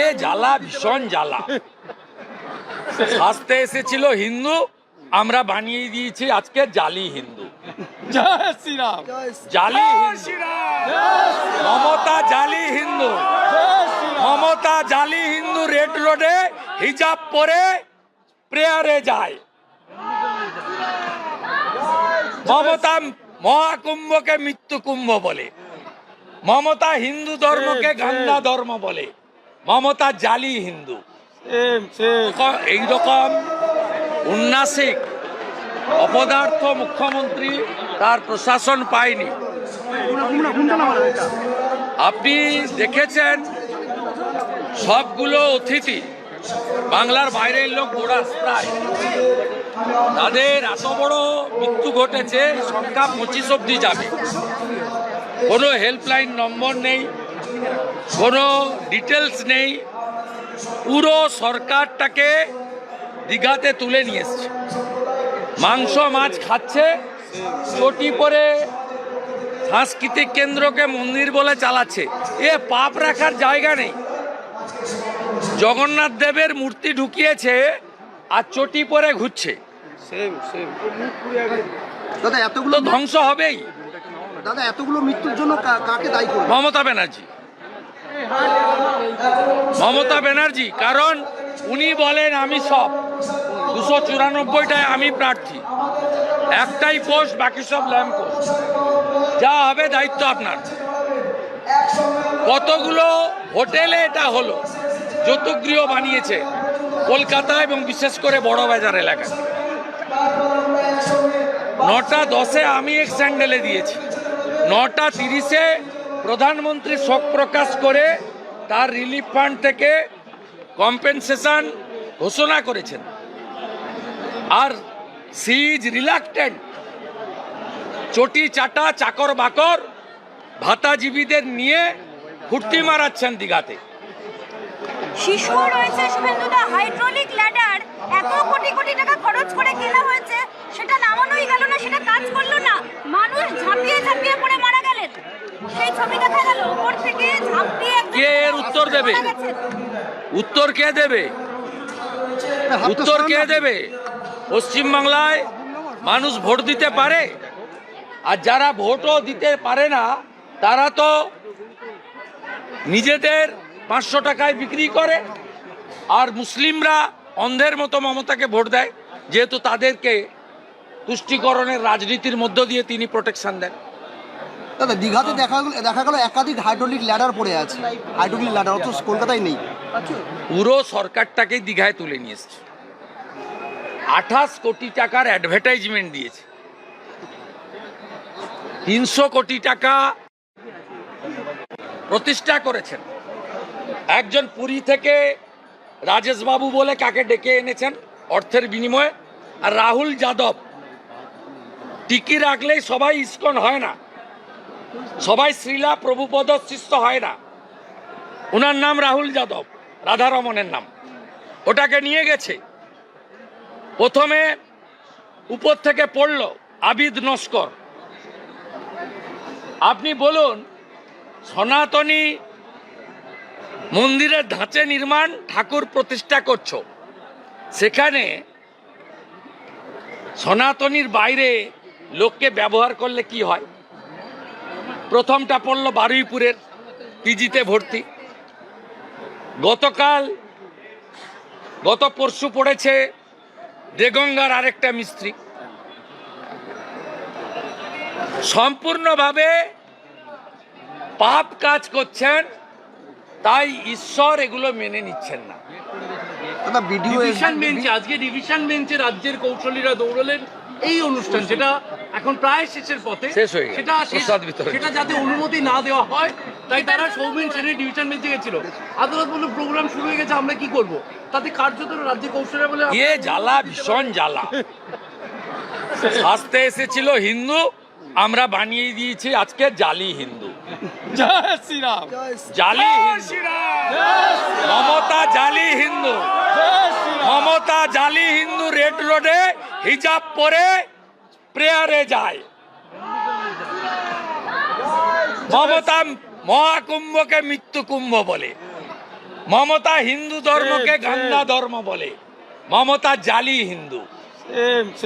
এ জ্বালা ভীষণ জ্বালা। শাস্তে এসেছিল হিন্দু আমরা বানিয়ে দিয়েছি আজকে জালি হিন্দু। জয় জালি মমতা জালি হিন্দু। মমতা জালি হিন্দু রেড রোডে হিজাব পরে প্রেয়ারে যায়। মমতা মহাকুম্ভকে মৃত্যু কুম্ভ বলে। মমতা হিন্দু ধর্মকে। গান্ধা ধর্ম বলে। মমতা জালি হিন্দু। এইরকম উন্নাসিক অপদার্থ মুখ্যমন্ত্রী তার প্রশাসন পায়নি। আপনি দেখেছেন সবগুলো অতিথি বাংলার বাইরের লোক গোড়াস প্রায়। তাদের এত বড় মৃত্যু ঘটেছে সংখ্যা পঁচিশ অব্দি যাবে। কোনো হেল্পলাইন নম্বর নেই। কোনো ডিটেলস নেই। পুরো সরকারটাকে দীঘাতে তুলে নিয়ে এসছে। মাংস মাছ খাচ্ছে। চটি পরে সাংস্কৃতিক কেন্দ্রকে মন্দির বলে চালাচ্ছে। এ পাপ রাখার জায়গা নেই। জগন্নাথ দেবের মূর্তি ঢুকিয়েছে আর চটি পরে ঘুরছে। দাদা এতগুলো ধ্বংস হবেই। দাদা, এতগুলো মৃত্যুর জন্য কাকে দায়ী করবে? মমতা ব্যানার্জি। মমতা ব্যানার্জি, কারণ উনি বলেন, আমি সব। দুশো চুরানব্বইটায় আমি প্রার্থী। একটাই পোস্ট, বাকি সব ল্যাম্প পোস্ট। যা হবে দায়িত্ব আপনার। কতগুলো হোটেলে এটা হলো যৌতুগৃহ বানিয়েছে কলকাতা এবং বিশেষ করে বড় বাজার এলাকায়। নটা দশে আমি এক স্যান্ডেলে দিয়েছি। নটা তিরিশে প্রধানমন্ত্রী শোক প্রকাশ করে তার রিলিফ ফান্ড থেকে কম্পেনসেশন ঘোষণা করেছেন। আর সি ইজ রিলাক্টেন্ট। চটি চাটা, চাকর বাকর, ভাতাজীবীদের নিয়ে ফুর্তি মারাচ্ছেন দীঘাতে। সেটা নামানোই গেল না, সেটা কাজ করল না মানুষ ঝাঁপিয়ে ঝাঁপিয়ে পড়ে মারা গেলেন সেই ছবি দেখা গেল উপর থেকে ঝাঁপিয়ে একজন কে এর উত্তর দেবে? উত্তর কে দেবে? উত্তর কে দেবে? পশ্চিমবাংলায় মানুষ ভোট দিতে পারে? আর যারা ভোটও দিতে পারে না তারা তো নিজেদের পাঁচশো টাকায় বিক্রি করে আর মুসলিমরা অন্ধের মতো মমতাকে ভোট দেয় যেহেতু তাদেরকে তুষ্টিকরণের রাজনীতির মধ্য দিয়ে তিনি প্রোটেকশন দেন। দাদা দীঘাতে দেখা গেল দেখা গেল একাধিক হাইড্রোলিক ল্যাডার পড়ে আছে। হাইড্রোলিক ল্যাডার অথচ কলকাতায় নেই। পুরো সরকারটাকেই দীঘায় তুলে নিয়ে এসছে। আঠাশ কোটি টাকার অ্যাডভার্টাইজমেন্ট দিয়েছে। তিনশো কোটি টাকা প্রতিষ্ঠা করেছেন। একজন পুরী থেকে রাজেশবাবু বলে কাকে ডেকে এনেছেন অর্থের বিনিময়ে? আর রাহুল যাদব। টিকি রাখলেই সবাই ইস্কন হয় না। সবাই শ্রীলা প্রভুপদ শিষ্য হয় না। ওনার নাম রাহুল যাদব রাধারমনের নাম। ওটাকে নিয়ে গেছে। প্রথমে উপর থেকে পড়ল, আবিদ নস্কর। আপনি বলুন, সনাতনী মন্দিরের ধাঁচে নির্মাণ ঠাকুর প্রতিষ্ঠা করছ। সেখানে সনাতনীর বাইরে লোককে ব্যবহার করলে কি হয়? প্রথমটা পড়ল বারুইপুরের পিজিতে ভর্তি। গতকাল গত পরশু পড়েছে দেগঙ্গার আরেকটা মিস্ত্রি। সম্পূর্ণভাবে পাপ কাজ করছেন তাই ঈশ্বর এগুলো মেনে নিচ্ছেন না। ডিভিশন বেঞ্চে আজকে ডিভিশন বেঞ্চে রাজ্যের কৌশলীরা দৌড়লেন এই অনুষ্ঠান যেটা এখন প্রায় শেষের পথে শেষ হয়ে গেছে। সেটা সেটা যাতে অনুমতি না দেওয়া হয় তাই তারা সৌমেন সেনের ডিভিশন বেঞ্চে গেছিল। আদালত বলল প্রোগ্রাম শুরু হয়ে গেছে আমরা কি করব? তাতে কার্যত রাজ্যের কৌশলীরা বলে এ জ্বালা ভীষণ জ্বালা। শাস্তে এসেছিল হিন্দু আমরা বানিয়ে দিয়েছি আজকে জালি হিন্দু। জালি হিন্দু। মমতা জালি হিন্দু। জয় মমতা জালি হিন্দু রেড রোডে হিজাব পরে প্রেয়ারে যায়। মমতা মহাকুম্ভকে মৃত্যু কুম্ভ বলে। মমতা হিন্দু ধর্মকে same. ধর্ম বলে। মমতা জালি হিন্দু।